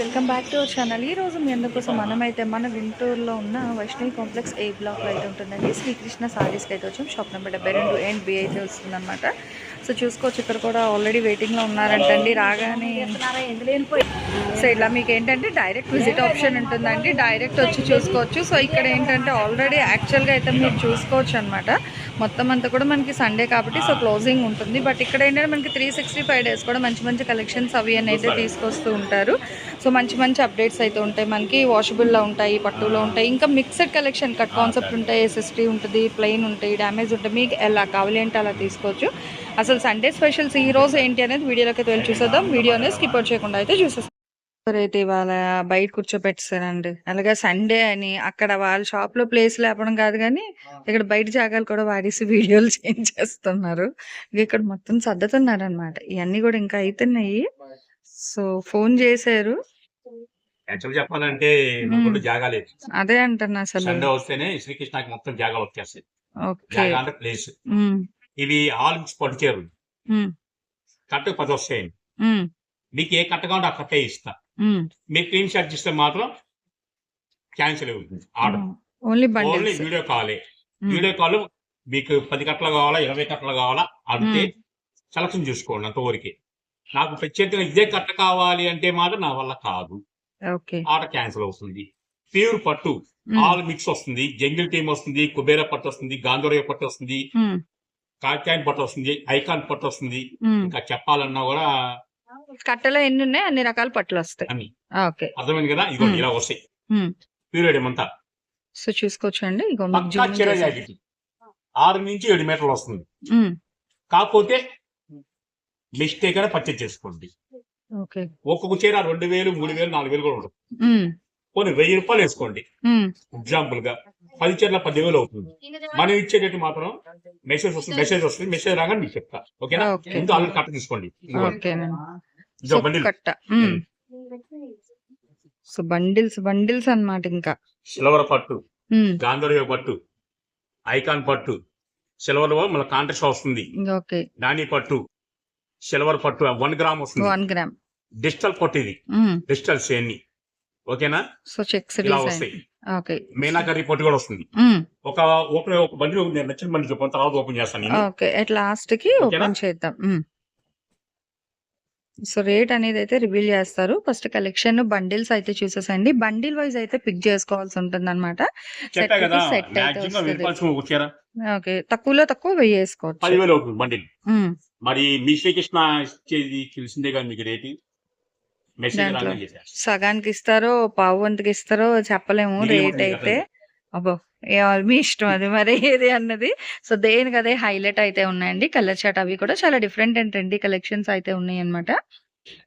Welcome back to our channel. ఈ రోజు మీ అందుకోసం మనమైతే మన వింటూరులో ఉన్న వైష్ణవి కాంప్లెక్స్ ఏ బ్లాక్లో అయితే ఉంటుందండి. శ్రీకృష్ణ సారీస్కి అయితే వచ్చాం. షాప్ నెంబర్ డెబ్బై రెండు అండ్ బి అయితే వస్తుందన్నమాట. సో చూసుకోవచ్చు ఇక్కడ కూడా ఆల్రెడీ వెయిటింగ్లో ఉన్నారంటండి. రాగానే సో ఇలా మీకు ఏంటంటే డైరెక్ట్ విజిట్ ఆప్షన్ ఉంటుందండి. డైరెక్ట్ వచ్చి చూసుకోవచ్చు. సో ఇక్కడ ఏంటంటే ఆల్రెడీ యాక్చువల్గా అయితే మీరు చూసుకోవచ్చు అనమాట మొత్తం అంతా కూడా మనకి సండే కాబట్టి సో క్లోజింగ్ ఉంటుంది. బట్ ఇక్కడ ఏంటంటే మనకి త్రీ సిక్స్టీ ఫైవ్ డేస్ కూడా మంచి మంచి కలెక్షన్స్ అవి అని అయితే తీసుకొస్తూ ఉంటారు. సో మంచి మంచి అప్డేట్స్ అయితే ఉంటాయి. మనకి వాషబుల్లో ఉంటాయి పట్టులో ఉంటాయి. ఇంకా మిక్సెడ్ కలెక్షన్ కట్ కాన్సెప్ట్ ఉంటాయి ఎస్ఎస్టీ ఉంటుంది ప్లెయిన్ ఉంటాయి డ్యామేజ్ ఉంటుంది మీకు ఎలా కావాలి అంటే అలా తీసుకోవచ్చు. అసలు సండే స్పెషల్స్ ఈ రోజు ఏంటి అనేది వీడియోలోకి వెళ్ళి చూసేద్దాం. వీడియో అనేది స్కిప్ చేయకుండా అయితే చూసేస్తాం. అయితే ఇవాళ బయట కూర్చోబెట్టేసారండి అలాగే సండే అని అక్కడ వాళ్ళ షాప్లో ప్లేస్ లేపడం కాదు కానీ ఇక్కడ బయట జాగాలు కూడా వాడేసి వీడియోలు చేంజ్ చేస్తున్నారు. ఇక ఇక్కడ మొత్తం సర్దుతున్నారు అనమాట ఇవన్నీ కూడా ఇంకా అవుతున్నాయి సో ఫోన్ చేశారు. యాక్చువల్ చెప్పాలంటే అదే అంటున్నా అసలు. వస్తేనే శ్రీకృష్ణకి మొత్తం వచ్చేస్తాయి. జాగా ప్లేస్ ఇవి ఆల్ పది వస్తాయి మీకు ఏ కట్ట కావాలంటే ఆ కట్టే ఇస్తా. ఉమ్, మీకు క్రీమ్ షాట్ ఇస్తే మాత్రం క్యాన్సిల్ అవుతుంది order. Only only bundles video కాలే. వీడియో కాల్ మీకు పది కట్టలు కావాలా ఇరవై కట్టలు కావాలా అంటే సెలక్షన్ చూసుకోండి అంతవరకు. నాకు ప్రత్యేకంగా ఇదే కట్ట కావాలి అంటే మాత్రం నా వల్ల కాదు. ఆర్డర్ క్యాన్సిల్ అవుతుంది. ప్యూర్ పట్టు. ఆల్ మిక్స్ వస్తుంది. జంగిల్ టీమ్ వస్తుంది కుబేరా పట్టు వస్తుంది గాంధోరయ పట్టు వస్తుంది కాకాయన్ పట్టు వస్తుంది ఐకాన్ పట్టు వస్తుంది. ఇంకా చెప్పాలన్నా కూడా కట్టలో ఎన్ని ఉన్నాయి అన్ని రకాల పట్లు వస్తాయి. అని ఓకే. అర్థమైంది కదా? ఇగో. ఇలా వస్తాయి. ఐటమ్ అంతా సో చూసుకోవచ్చు అండి ఇగో మీకు పక్కా zoom చీర చేసి- జాకెట్. ఆరు నుంచి ఏడు మీటర్లు వస్తుంది. ఉమ్, కాకపోతే మిస్టేక్ అని పర్చేజ్ చేసుకోండి. ఓకే. ఒక్కొక్క చీర రెండు వేలు మూడు వేలు నాలుగు వేలు కూడా ఉండదు. ఉమ్, కొన్ని వెయ్యి రూపాయలు వేసుకోండి. ఉమ్, ఎగ్జాంపుల్గా పది చీరల పదివేలు అవుతుంది. మనం ఇచ్చేటట్టు మాత్రం మెసేజ్ వస్తుంది మెసేజ్ వస్తుంది మెసేజ్ రాగానే మీకు చెప్తా. ఓకేనా? ఓకే. ముందు ఆల్రెడీ కట్ట తీసుకోండి. ఓకేనండి. కట్ట. సో బండిల్స్ బండిల్స్ అన్నమాట ఇంకా. సిల్వర్ పట్టు గాంధర్వ పట్టు ఐకాన్ పట్టు సిల్వర్ మన కాంట్రాస్ట్ వస్తుంది. ఓకే. నాని పట్టు సిల్వర్ పట్టు వన్ గ్రామ్ వస్తుంది. One gram. డిజిటల్ పట్టు ఇది. డిజిటల్ సేన్ని ఓకేనా? సో చెక్స్ ఇలా వస్తాయి. ఓకే. మీనాకర్రీ పట్టు కూడా వస్తుంది. ఒక ఓపెన్ ఒక బండి నచ్చిన బండి చెప్పాను తర్వాత ఓపెన్ చేస్తాను ఓకే. అట్ లాస్ట్కి? ఓపెన్ చేద్దాం. సో రేట్ అనేది అయితే రివీల్ చేస్తారు. ఫస్ట్ కలెక్షన్ బండిల్స్ అయితే చూసేసండి. బండిల్ వైజ్ అయితే పిక్ చేసుకోవాల్సి ఉంటుంది అనమాట సెట్ అయితే చీర ఓకే తక్కువలో తక్కువ వెయ్యి వేసుకోవచ్చు పదివేలు అవుతుంది బండిల్. మరి ఇచ్చేది తెలిసిందే కదా మీకు రేటు. సగానికి ఇస్తారో పావు వంతుకి ఇస్తారో చెప్పలేము. రేట్ అయితే. అబ్బో మీ ఇష్టం అది. మరి ఏది అన్నది? సో దేనికి అదే హైలైట్ అయితే ఉన్నాయండి. కలర్ చాట్ అవి కూడా చాలా డిఫరెంట్ అండ్ ట్రెండీ కలెక్షన్స్ అయితే ఉన్నాయి అనమాట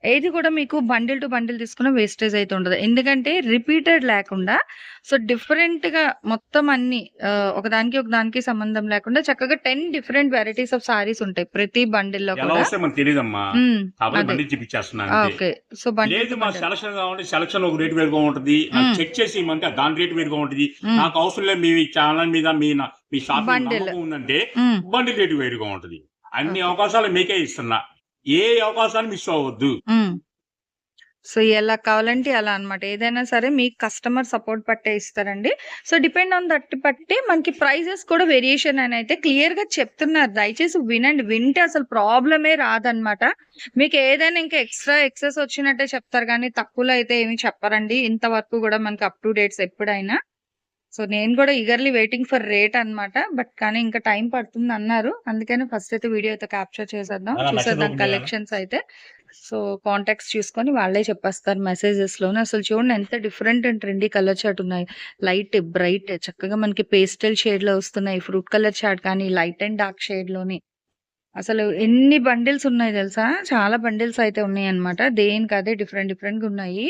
ఏది కూడా మీకు బండిల్ టు బండిల్ తీసుకున్న వేస్టేజ్ అయితే ఉండదు ఎందుకంటే రిపీటెడ్ లేకుండా సో డిఫరెంట్గా మొత్తం అన్ని ఒకదానికి ఒకదానికి సంబంధం లేకుండా చక్కగా ten different varieties of saris ఉంటాయి ప్రతి బండిల్లో. Okay so bundle bundle. Selection ఒక రేట్ వేరుగా ఉంటుంది. చెక్ చేసి దాని రేట్ వేరుగా ఉంటుంది నాకు అవసరం లేదు మీ ఛానల్ మీద మీ మీ షాప్ ఉందంటే ఉమ్. బండి రేటు వేరుగా ఉంటుంది అన్ని. అవకాశాలు మీకే ఇస్తున్నా ఏ అవకాశాన్ని మిస్ అవ్వద్దు సో ఎలా కావాలంటే అలా అన్నమాట. ఏదైనా సరే మీకు కస్టమర్ సపోర్ట్ పట్టే ఇస్తారండి. సో డిపెండ్ ఆన్ దట్ బట్టి మనకి ప్రైజెస్ కూడా వేరియేషన్ అని అయితే క్లియర్గా చెప్తున్నారు. దయచేసి వినండి. వింటే అసలు ప్రాబ్లమే రాదనమాట మీకు ఏదైనా ఇంకా ఎక్స్ట్రా ఎక్సెస్ వచ్చినట్టే చెప్తారు కానీ తక్కువలో అయితే ఏమి చెప్పరండి. ఇంతవరకు కూడా మనకి అప్ టు డేట్స్ ఎప్పుడైనా. సో నేను కూడా ఈగర్లీ వెయిటింగ్ ఫర్ రేట్ అన్నమాట. బట్ కానీ ఇంకా టైం పడుతుంది అన్నారు. అందుకని ఫస్ట్ అయితే వీడియో అయితే క్యాప్చర్ చేసేద్దాం. చూసేద్దాం? కలెక్షన్స్ అయితే. సో కాంటాక్ట్స్ చూసుకొని వాళ్ళే చెప్పేస్తారు మెసేజెస్లోనే. అసలు చూడండి ఎంత different and trendy colour chart ఉన్నాయి. లైట్ బ్రైట్ చక్కగా మనకి పేస్టల్ షేడ్లో వస్తున్నాయి. ఫ్రూట్ కలర్ చాట్ కానీ లైట్ అండ్ డార్క్ షేడ్లోని. అసలు ఎన్ని బండిల్స్ ఉన్నాయి తెలుసా? చాలా బండిల్స్ అయితే ఉన్నాయి అన్నమాట. దేనికి అదే డిఫరెంట్ డిఫరెంట్గా ఉన్నాయి.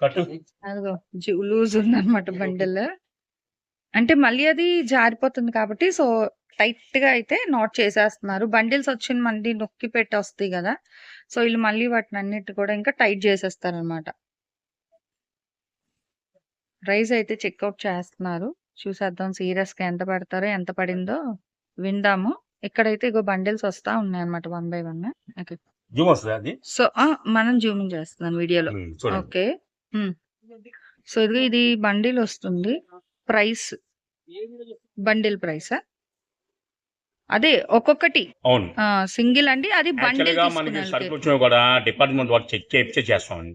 కట్ట. లూజ్ ఉందన్నమాట బండిల్. అంటే మళ్ళీ అది జారిపోతుంది కాబట్టి సో టైట్గా అయితే నాట్ చేసేస్తున్నారు. బండిల్స్ వచ్చిన మళ్ళీ నొక్కి పెట్టి వస్తాయి కదా. సో వీళ్ళు మళ్ళీ వాటిని అన్నిటి కూడా ఇంకా టైట్ చేసేస్తారు అనమాట ప్రైస్ అయితే చెక్అవుట్ చేస్తున్నారు. చూసేద్దాం సీరియస్గా ఎంత పడతారో ఎంత పడిందో. విందాము. ఇక్కడైతే ఇగో బండిల్స్ వస్తా ఉన్నాయి అనమాట వన్ బై వన్. సో ఆ, మనం జూమింగ్ చేస్తున్నాను వీడియోలో. ఓకే. సో ఇది ఇది బండిల్ వస్తుంది ప్రైస్. Bundle price? అదే ఒక్కొక్కటి. అవును. సింగిల్ అండి అది బండిల్ మనకి సరుకు కూడా డిపార్ట్మెంట్ వాళ్ళు చెక్ చేయించే చేస్తాం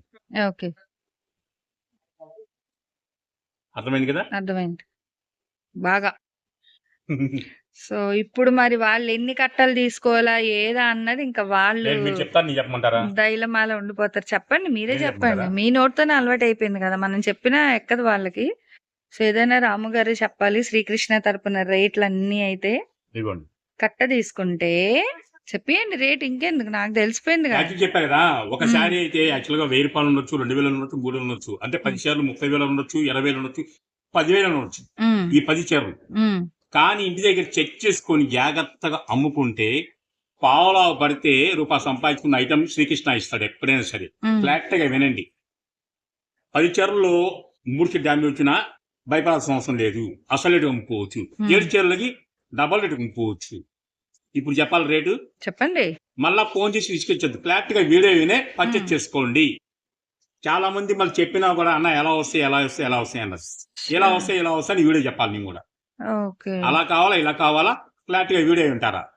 ఓకే. అర్థమైంది కదా? అర్థమైంది. బాగా. సో ఇప్పుడు మరి వాళ్ళు ఎన్ని కట్టలు తీసుకోవాలా ఏదా అన్నది ఇంకా వాళ్ళు దైలమాల ఉండిపోతారు. చెప్పండి మీరే చెప్పండి? మీ నోటితోనే అలవాటు అయిపోయింది కదా మనం చెప్పినా ఎక్కదు వాళ్ళకి. సో ఏదైనా రాము గారు చెప్పాలి శ్రీకృష్ణ తరపున రేట్లు అన్ని అయితే కట్ట తీసుకుంటే చెప్పేయండి రేట్ ఇంకెందుకు? నాకు తెలిసిపోయింది చెప్పా కదా ఒక శారీ అయితే యాక్చువల్గా వెయ్యి రూపాయలు ఉండొచ్చు రెండు వేలు ఉండొచ్చు మూడు వేలు ఉండొచ్చు. అంటే పది చీరలు ముప్పై వేలు ఉండొచ్చు ఇరవై వేలు ఉండొచ్చు పదివేలు ఉండొచ్చు. ఈ పది చీరలు. కానీ ఇంటి దగ్గర చెక్ చేసుకొని జాగ్రత్తగా అమ్ముకుంటే పావలా పడితే రూపాయి సంపాదించుకున్న ఐటమ్ శ్రీకృష్ణ ఇస్తాడు ఎప్పుడైనా సరే. ఉమ్, ఫ్లాట్గా వినండి. పది చీరల్లో మూడు డ్యామేజ్ వచ్చినా భయపడాల్సిన అవసరం లేదు. అసలు రేటు అమ్ముకోవచ్చు. ఏడు చీరలకి డబల్ రేటు అమ్ముకోవచ్చు. ఇప్పుడు చెప్పాలి రేటు? చెప్పండి. మళ్ళా ఫోన్ చేసి తీసుకొచ్చొద్దు. ఫ్లాట్గా వీడియో వినే పర్చేస్. చేసుకోండి. చాలా మంది మళ్ళీ చెప్పినా కూడా అన్న ఎలా వస్తాయి ఎలా వస్తాయి ఎలా వస్తాయి అన్నారు. ఎలా వస్తాయి ఎలా వస్తాయి అని వీడియో చెప్పాలి నేను కూడా. అలా కావాలా ఇలా కావాలా? ఫ్లాట్గా వీడియో వింటారా?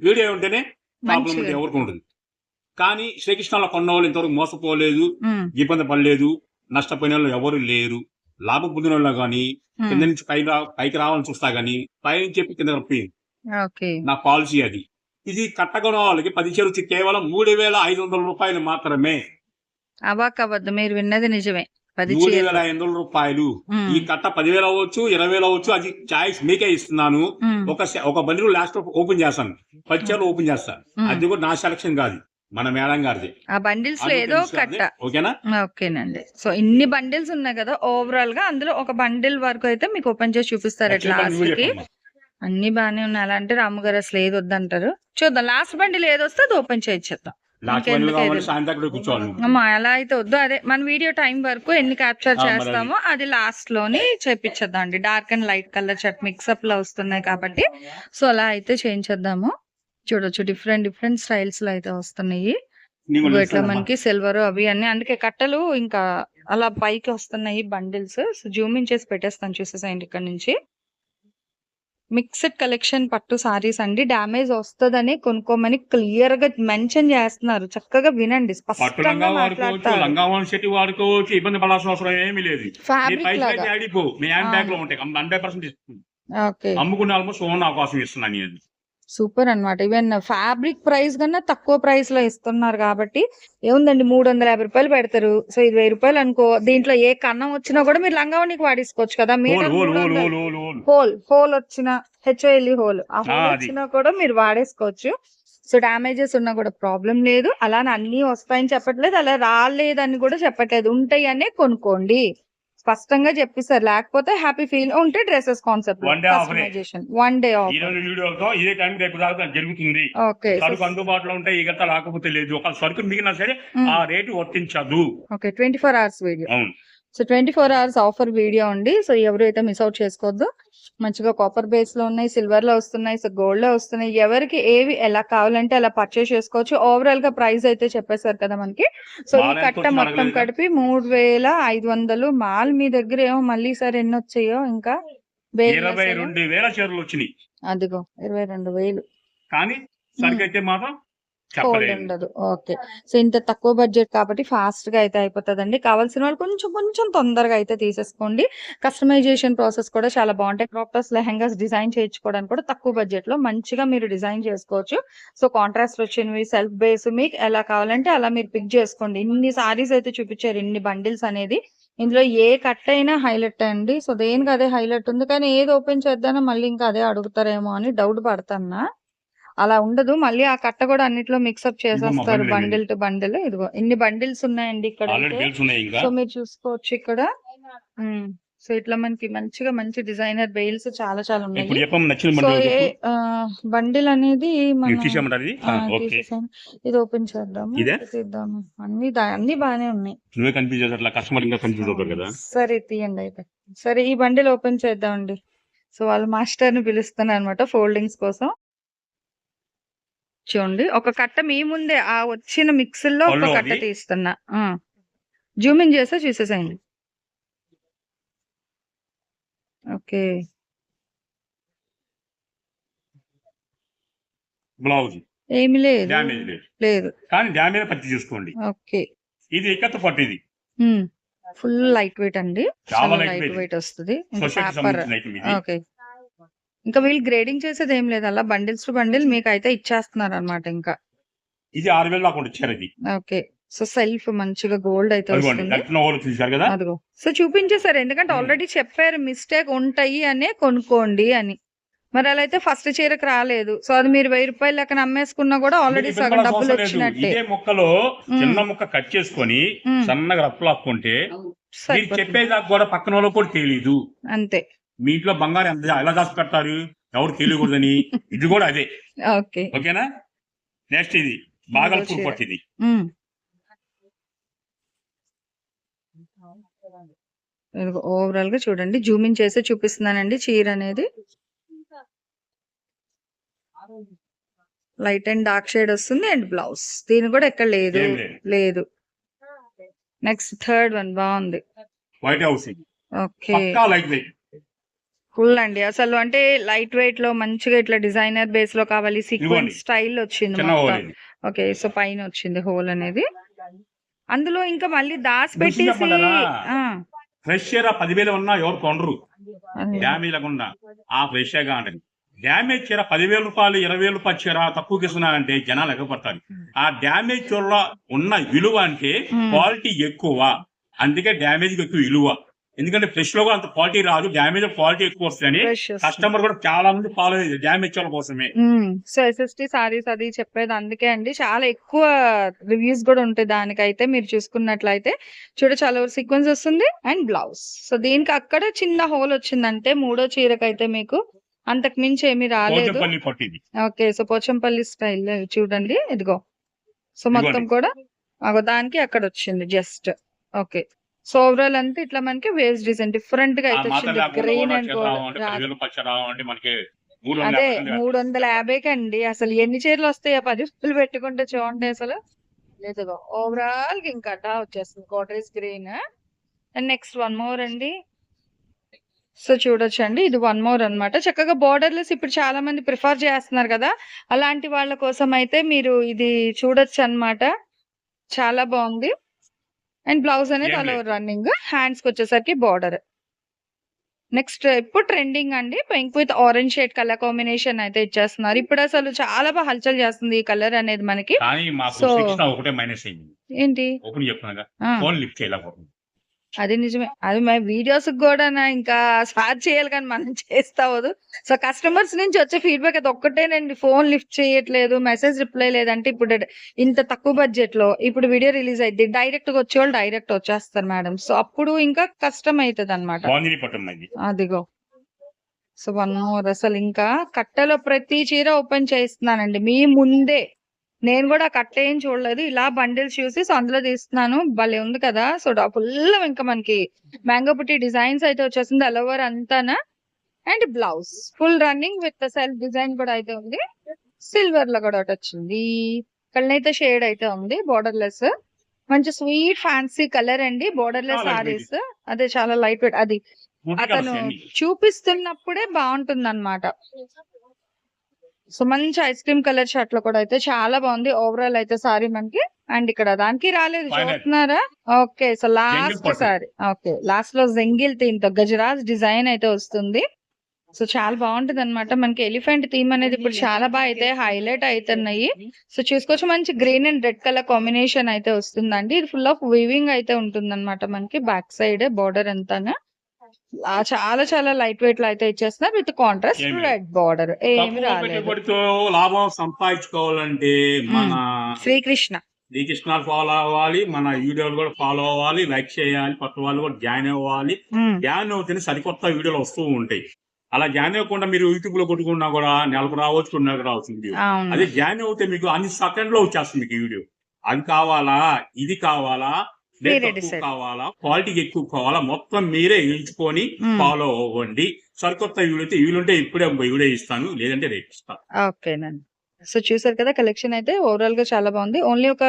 వీడియో ఉంటేనే ప్రాబ్లం. ఎవరికి ఉంటుంది కానీ శ్రీకృష్ణలో కొన్న వాళ్ళు ఇంతవరకు మోసపోలేదు ఇబ్బంది పడలేదు నష్టపోయిన వాళ్ళు ఎవరు లేరు లాభం పొందిన వాళ్ళు కానీ కింద నుంచి పై పైకి రావాలని చూస్తా గానీ పైనుంచి చెప్పి కింద నా పాలసీ అది. ఇది కట్టగొన వాళ్ళకి పది వచ్చి కేవలం మూడు వేల ఐదు వందల రూపాయలు మాత్రమే. అవాక్ అవ్వద్దు మీరు విన్నది నిజమే. మూడు. వేల ఐదు వందల రూపాయలు. ఈ కట్ట పదివేలు అవ్వచ్చు ఇరవై వేలు అవ్వచ్చు అది చాయిస్ మీకే ఇస్తున్నాను. ఒక ఒక బండి లాస్ట్ ఓపెన్ చేస్తాను. పది చీరలు ఓపెన్ చేస్తాను. అది కూడా నా సెలక్షన్ కాదు. మన మేడం గారిది. ఆ బండిల్స్లో ఏదో కట్ట. ఓకేనా? ఓకేనండి. సో ఇన్ని బండిల్స్ ఉన్నాయి కదా ఓవరాల్గా అందులో ఒక బండిల్ వరకు అయితే మీకు ఓపెన్ చేసి చూపిస్తారు లాస్ట్కి. అన్ని బానే ఉన్నాయి. అలా అంటే రాముగారు అసలు ఏది వద్దంటారు? చూద్దాం. లాస్ట్ బండిల్ ఏది వస్తే అది ఓపెన్ చేయించేద్దాం అలా అయితే వద్దు. అదే మన వీడియో టైం వరకు ఎన్ని క్యాప్చర్. చేస్తామో అది లాస్ట్లోని చేపించేద్దాం అండి dark and light colour shirt మిక్సప్లో వస్తున్నాయి కాబట్టి. సో అలా అయితే చేయించేద్దాము చూడొచ్చు డిఫరెంట్ డిఫరెంట్ స్టైల్స్లో అయితే వస్తున్నాయి. ఇట్లా. మనకి సిల్వర్ అవి అన్ని. అందుకే కట్టలు ఇంకా అలా పైకి వస్తున్నాయి బండిల్స్ సో జూమ్ ఇన్ చేసి పెట్టేస్తాను చూసేసాయండి ఇక్కడ నుంచి. మిక్స్డ్ కలెక్షన్ పట్టు సారీస్ అండి. డ్యామేజ్ వస్తుందని కొనుక్కోమని క్లియర్గా మెన్షన్ చేస్తున్నారు. చక్కగా వినండి స్పష్టంగా వాడుకోవచ్చు ఇబ్బంది పడాల్సిన అవసరం ఏమీ లేదు. ఫ్యాబ్రిక్ మీ హ్యాండ్ బ్యాగ్లో. ఉంటాయి. హండ్రెడ్ పర్సెంట్ అమ్ముకునే ఆల్మోస్ట్ ఓన్ అవకాశం ఇస్తున్నాను నేను. సూపర్ అన్నమాట. ఈవెన్ ఫ్యాబ్రిక్ ప్రైస్ కన్నా తక్కువ ప్రైస్లో ఇస్తున్నారు కాబట్టి ఏముందండి? మూడు వందల యాభై రూపాయలు పెడతారు. సో ఇది వెయ్యి రూపాయలు అనుకో దీంట్లో ఏ కన్నం వచ్చినా కూడా మీరు లంగావనికి వాడేసుకోవచ్చు కదా. Hole meter hole hole. Hole hole hole. Hole hole వచ్చిన H O L E hole. ఆ హోల్ ఆ, అది. వచ్చినా కూడా మీరు వాడేసుకోవచ్చు. సో డామేజెస్ ఉన్నా కూడా ప్రాబ్లం లేదు. అలానే అన్ని వస్తాయని చెప్పట్లేదు. అలా రాలేదని కూడా చెప్పట్లేదు. ఉంటాయి అనే కొనుక్కోండి. స్పష్టంగా చెప్పిస్తారు. లేకపోతే హ్యాపీ ఫీల్ ఉంటే డ్రెస్సెస్ కాన్సెప్ట్ offer ఏ. కస్టమైజేషన్ వన్ డే ఈ ఆఫర్ రోజు వీడియోతో ఇదే టైం రేపు దాకా జరుగుతుంది. ఓకే సరుకు అందుబాటులో ఉంటే ఈ గంట రాకపోతే లేదు. ఒక సరుకు మిగిలినా సరే ఆ రేటు వర్తించదు. Okay twenty four hours video అవును. So twenty four hours offer video అండి సో ఎవరు అయితే మిస్ అవుట్ చేసుకోవద్దు. మంచిగా కాపర్ బేస్లో ఉన్నాయి సిల్వర్లో వస్తున్నాయి సో గోల్డ్లో వస్తున్నాయి. ఎవరికి ఏవి ఎలా కావాలంటే అలా పర్చేస్ చేసుకోవచ్చు. ఓవరాల్గా ప్రైస్ అయితే చెప్పేశారు కదా మనకి. సో ఈ కట్ట మొత్తం? కలిపి మూడు వేల ఐదు వందలు. మాల్ మీ దగ్గర ఏమో మళ్ళీ సార్ ఎన్ని వచ్చాయో ఇంకా వేలు ఇరవై అసలు. రెండు వేల చీరలు వచ్చినాయి. అదిగో ఇరవై రెండు వేలు. కానీ అయితే మాత్రం హోల్డ్ ఉండదు ఓకే. సో ఇంత తక్కువ బడ్జెట్ కాబట్టి ఫాస్ట్గా అయితే అయిపోతుందండి. కావాల్సిన వాళ్ళు కొంచెం కొంచెం తొందరగా అయితే తీసేసుకోండి. కస్టమైజేషన్ ప్రాసెస్ కూడా చాలా బాగుంటాయి. క్రాప్టర్స్ లెహంగాస్ డిజైన్ చేయించుకోవడానికి కూడా తక్కువ బడ్జెట్లో మంచిగా మీరు డిజైన్ చేసుకోవచ్చు. సో కాంట్రాస్ట్ వచ్చినవి సెల్ఫ్ బేస్ మీకు ఎలా కావాలంటే అలా మీరు పిక్ చేసుకోండి. ఇన్ని సారీస్ అయితే చూపించారు ఇన్ని బండిల్స్ అనేది. ఇందులో ఏ కట్ అయినా హైలైట్ అండి. సో దేనికి అదే హైలైట్ ఉంది? కానీ ఏది ఓపెన్ చేద్దానో మళ్ళీ ఇంకా అదే అడుగుతారేమో అని డౌట్ పడుతున్నా. అలా ఉండదు. మళ్ళీ ఆ కట్ట కూడా అన్నిట్లో మిక్సప్ చేసేస్తారు బండిల్ టు బండిల్ ఇదిగో ఇన్ని బండిల్స్ ఉన్నాయండి ఇక్కడ సో మీరు చూసుకోవచ్చు ఇక్కడ. సో ఇట్లా మనకి మంచిగా మంచి డిజైనర్ బెయిల్స్ చాలా చాలా ఉన్నాయి. సో ఏ బండిల్ అనేది ఇది? ఓపెన్? తీద్దాము. అన్ని అన్ని బానే ఉన్నాయి. నువ్వే కన్ఫ్యూజ్ చేసి అట్లా కస్టమర్ ఇంకా కన్ఫ్యూజ్ అవుతారు కదా. సరే తీయండి అయితే. సరే ఈ బండిల్ ఓపెన్ చేద్దామండి. సో వాళ్ళ మాస్టర్ని పిలుస్తున్నా అనమాట ఫోల్డింగ్స్ కోసం. చూడండి. ఒక కట్ట మీ ముందే ఆ వచ్చిన మిక్సీల్లో ఒక కట్ట. తీస్తున్నా. జూమ్ ఇన్ చేస్తే చూసేసేయండి. ఓకే. బ్లౌజ్. ఏమి లేదు. డ్యామేజ్ లేదు. లేదు. కానీ చూసుకోండి. ఓకే. ఇది ఎక్కత పట్టు ఇది ఫుల్ లైట్ వెయిట్ అండి. చాలా లైట్. వెయిట్. వస్తుంది. Paper okay. ఇంకా వీళ్ళు గ్రేడింగ్ చేసేది ఏం లేదు. అలా బండిల్స్ టు బండిల్ మీకు అయితే ఇచ్చేస్తున్నారు అనమాట ఇంకా. ఇది ఆరు వేలు దాకా వచ్చారు ఇది. ఓకే. సో సెల్ఫ్ మంచిగా గోల్డ్ అయితే కదా? అదిగో. సో చూపించేశారు. ఎందుకంటే. ఆల్రెడీ చెప్పారు మిస్టేక్ ఉంటాయి అనే కొనుక్కోండి అని. మరి అలా అయితే ఫస్ట్ చీరకు రాలేదు. సో అది మీరు వెయ్యి రూపాయలు లెక్కన అమ్మేసుకున్నా కూడా ఆల్రెడీ సగం డబ్బులు. వచ్చినట్టే. ముక్కలో. చిన్న ముక్క కట్ చేసుకొని. సన్నగా సరిపోతుంది. చెప్పేదాకా కూడా పక్కన వాళ్ళకి కూడా తెలియదు అంతే. మీ ఇంట్లో బంగారం ఎంత ఎలా దాచి పెట్టారు ఎవరు తెలియకూడదని. ఇది కూడా అదే. ఓకే. ఓకేనా? నెక్స్ట్ ఇది. బాగల్పూర్. పట్టు ఇది. ఓవరాల్గా చూడండి. జూమింగ్ చేసి చూపిస్తున్నానండి చీర అనేది. లైట్ అండ్ డార్క్ షేడ్ వస్తుంది అండ్ బ్లౌజ్ దీని కూడా ఎక్కడ లేదు. లేదు. నెక్స్ట్ థర్డ్ వన్ బాగుంది. White house okay light weight full అండి. అసలు అంటే లైట్ వెయిట్లో మంచిగా ఇట్లా డిజైనర్ బేస్లో కావాలి. సీక్వెన్స్ స్టైల్ వచ్చింది ఓకే సో పైన వచ్చింది హోల్ అనేది. అందులో ఇంకా మళ్ళీ దాసి పెట్టేసి? ఆ, ఫ్రెష్ చీర పదివేలు ఉన్నా ఎవరు కొనరు. డ్యామేజ్ లేకుండా. ఆ ఫ్రెష్గా ఉంటుంది డ్యామేజ్ చీర పదివేల రూపాయలు ఇరవై వేల రూపాయలు చీర తక్కువకి ఇస్తున్నారంటే జనాలు ఎగపడతారు ఆ డ్యామేజ్ చీరలో ఉన్న విలువ అంటే Hmm. క్వాలిటీ ఎక్కువ. అందుకే డ్యామేజ్ ఎక్కువ విలువ. ఎందుకంటే ఫ్రెష్లో అంత క్వాలిటీ రాదు డ్యామేజ్ క్వాలిటీ ఎక్కువ వస్తుందని వస్తుంది. కస్టమర్ కూడా చాలా మంది ఫాలో అయ్యేది డ్యామేజ్ చీరల కోసమే. సో ఎస్ఎస్టీ సారీస్ అది చెప్పేది అందుకే అండి. చాలా ఎక్కువ రివ్యూస్ కూడా ఉంటాయి దానికైతే మీరు చూసుకున్నట్లయితే. చూడ చాలా సీక్వెన్స్ వస్తుంది అండ్ బ్లౌజ్ సో దీనికి అక్కడ చిన్న హోల్ వచ్చిందంటే మూడో చీరకైతే మీకు అంతకు మించి ఏమీ రాలేదు. ఓకే సో పోచంపల్లి స్టైల్ చూడండి. ఇదిగో. సో మొత్తం. కూడా అగో దానికి అక్కడ వచ్చింది జస్ట్ ఓకే సో ఓవరాల్ అంతా ఇట్లా మనకి వేవ్స్ డిజైన్ డిఫరెంట్గా అయితే వచ్చింది. గ్రీన్ అండ్ మనకి వందల అదే యాభై మూడు వందల యాభైకి అండి. అసలు ఎన్ని చీరలు వస్తాయి పది రూపాయలు పెట్టుకుంటే చూడండి అసలు. లేదు ఓవరాల్ ఇంకా అట్టా వచ్చేస్తుంది. కోటరీస్ green and next one more అండి. సో చూడొచ్చండి. ఇది వన్ మోర్ అన్నమాట. చక్కగా బోర్డర్లెస్ ఇప్పుడు చాలా మంది ప్రిఫర్ చేస్తున్నారు కదా. అలాంటి వాళ్ళ కోసం అయితే మీరు ఇది చూడొచ్చు అన్నమాట చాలా బాగుంది. అండ్ బ్లౌజ్ అనేది అలా. రన్నింగ్ హ్యాండ్స్కి వచ్చేసరికి బార్డర్ నెక్స్ట్ ఇప్పుడు ట్రెండింగ్ అండి. Pink with orange shade colour combination అయితే ఇచ్చేస్తున్నారు. ఇప్పుడు అసలు చాలా బాగా హల్చల్ చేస్తుంది ఈ కలర్ అనేది మనకి. అయింది. ఏంటి? ఓపెన్ ఫోన్ లిఫ్ట్ అది నిజమే. అది మా వీడియోస్ కూడా నా ఇంకా స్టార్ట్ చేయాలి కానీ మనం చేస్తావదు సో కస్టమర్స్ నుంచి వచ్చే ఫీడ్బ్యాక్ అది ఒక్కటేనండి. ఫోన్ లిఫ్ట్ చేయట్లేదు మెసేజ్ రిప్లై లేదంటే ఇప్పుడు ఇంత తక్కువ బడ్జెట్లో ఇప్పుడు వీడియో రిలీజ్ అయింది డైరెక్ట్గా వచ్చే వాళ్ళు డైరెక్ట్ వచ్చేస్తారు మేడం సో అప్పుడు ఇంకా కష్టం అవుతుంది అనమాట అదిగో. సో వన్ మోర్ అసలు ఇంకా కట్టలో ప్రతి చీర ఓపెన్ చేస్తున్నానండి. మీ ముందే. నేను కూడా ఆ కట్ట ఏం చూడలేదు. ఇలా బండిల్స్ చూసి సో అందులో తీస్తున్నాను. భలే ఉంది కదా. సో ఫుల్ ఇంకా మనకి మ్యాంగో పుట్టి డిజైన్స్ అయితే వచ్చేసింది all over అంతానా. And blouse. Full running with self design కూడా అయితే ఉంది. సిల్వర్లో కూడా ఒకటి వచ్చింది. కళ్ళనైతే షేడ్ అయితే ఉంది బోర్డర్ లెస్ మంచి స్వీట్ ఫ్యాన్సీ కలర్ అండి. బోర్డర్ లెస్ సారీస్ అదే చాలా లైట్ వెయిట్ అది అతను. చూపిస్తున్నప్పుడే బాగుంటుంది అనమాట సో మంచి ఐస్ క్రీమ్ కలర్ షర్ట్లో కూడా అయితే చాలా బాగుంది. ఓవరాల్ అయితే సారీ మనకి. అండ్ ఇక్కడ దానికి రాలేదు. చూస్తున్నారా? Okay so last. Sorry. Okay లాస్ట్లో జంగిల్ థీమ్తో గజరాజ్ డిజైన్ అయితే వస్తుంది. సో చాలా బాగుంటది అనమాట మనకి ఎలిఫెంట్ థీమ్ అనేది ఇప్పుడు చాలా బాగా అయితే హైలైట్ అవుతున్నాయి. సో చూసుకోవచ్చు మంచి green and red colour combination అయితే వస్తుందండి. ఇది ఫుల్ ఆఫ్ వీవింగ్ అయితే ఉంటుంది అనమాట మనకి. బ్యాక్ సైడ్ బోర్డర్ అంతాను? ఆ చాలా చాలా లైట్ వెయిట్లో అయితే ఇచ్చేస్తున్నారు విత్ కాంట్రాస్ట్ రెడ్ బార్డర్ ఏమి రాలేదు. లాభం సంపాదించుకోవాలంటే మన శ్రీకృష్ణ. శ్రీకృష్ణ ఫాలో అవ్వాలి. మన వీడియోలు కూడా ఫాలో అవ్వాలి. లైక్ చేయాలి. కొత్త వాళ్ళు కూడా జాయిన్ అవ్వాలి. జాయిన్ అవుతేనే సరికొత్త వీడియోలు వస్తూ ఉంటాయి. అలా జాయిన్ అవ్వకుండా మీరు యూట్యూబ్లో కొట్టుకున్నా కూడా నెలకు రావచ్చు రెండు నెలలకు రావచ్చు వీడియో. అదే జాయిన్ అవుతే మీకు అన్ని సెకండ్లో వచ్చేస్తుంది మీకు వీడియో. అది కావాలా? ఇది కావాలా? కావాలా? క్వాలిటీ ఎక్కువ కావాలా? మొత్తం మీరే ఎంచుకొని ఫాలో అవ్వండి. సరికొత్త అయితే వీలుంటే ఇప్పుడే వీడియో ఇస్తాను. లేదంటే రేపు ఇస్తాను ఓకేనండి సో చూసారు కదా కలెక్షన్ అయితే ఓవరాల్గా చాలా బాగుంది. ఓన్లీ ఒక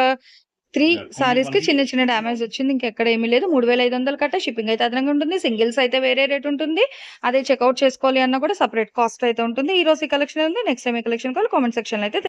త్రీ సారీస్కి చిన్న చిన్న డ్యామేజ్ వచ్చింది. ఇంకెక్కడ ఏమీ లేదు. మూడు వేల ఐదు వందలు కట్ట షిప్పింగ్ అయితే అదనంగా ఉంటుంది. సింగిల్స్ అయితే వేరే రేట్ ఉంటుంది. అదే చెక్అవుట్ చేసుకోవాలి అన్న కూడా సపరేట్ కాస్ట్ అయితే ఉంటుంది. ఈ రోజు ఈ కలెక్షన్ ఉంది. నెక్స్ట్ టైం ఈ కలెక్షన్ కావాలి కామెంట్ సెక్షన్ అయితే